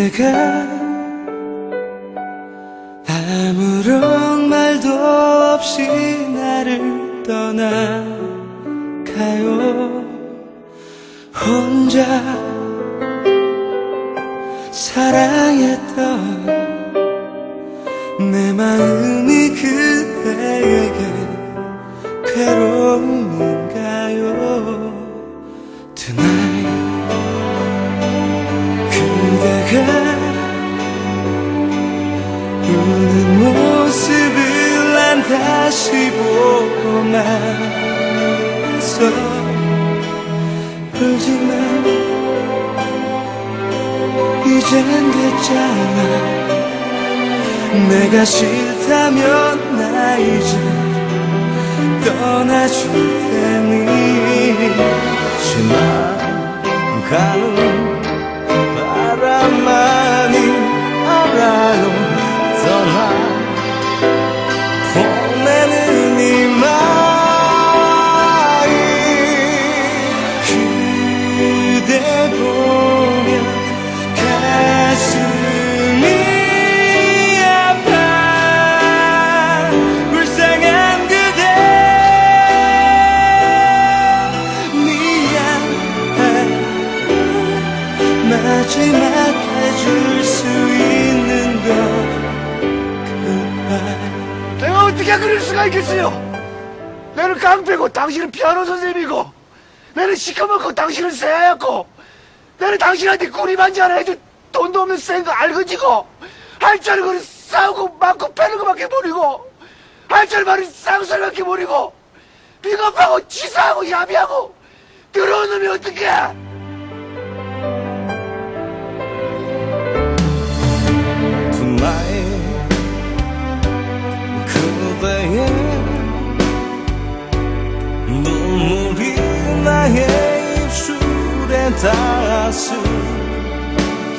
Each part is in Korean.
그대가 아무런 말도 없이 나를 떠나가요? 혼자 사랑했던 내 마음 가 우는 모습을 난 다시 보고만 있어. 울지만 이젠 됐잖아. 내가 싫다면 나 이제 떠나줄 테니. 지나가는 어떻게 그럴 수가 있겠어요? 나는 깡패고 당신은 피아노 선생님이고 나는 시커멓고 당신은 새하얗고 나는 당신한테 꾸리만지 하나 해도 돈도 없는 쌩거 알거지고 할줄 아는 거는 싸우고 맞고 패는 거밖에 모르고 할줄 아는 쌍소리밖에 모르고 비겁하고 치사하고 야비하고 놈이 어떻게 닿았을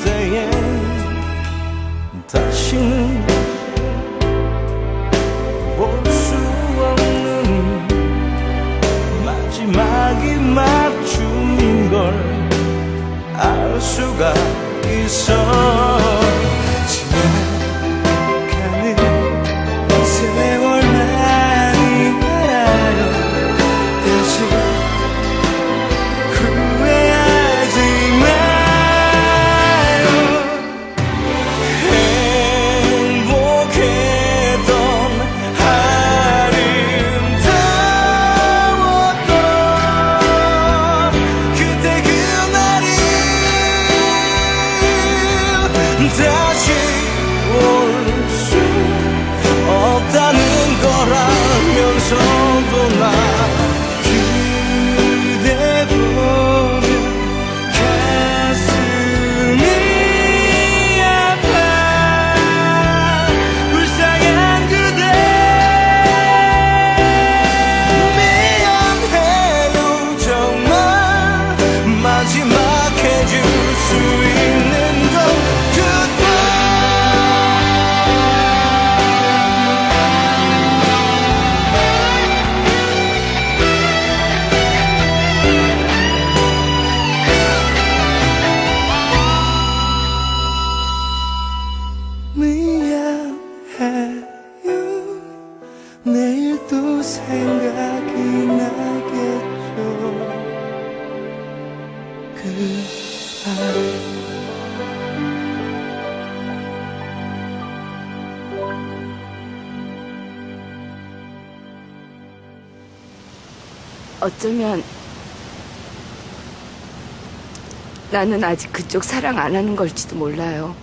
때에 다시는 볼 수 없는 마지막이 맞춤인 걸 알 수가 있어 내일 또 생각이 나겠죠 그날 어쩌면 나는 아직 그쪽 사랑 안 하는 걸지도 몰라요.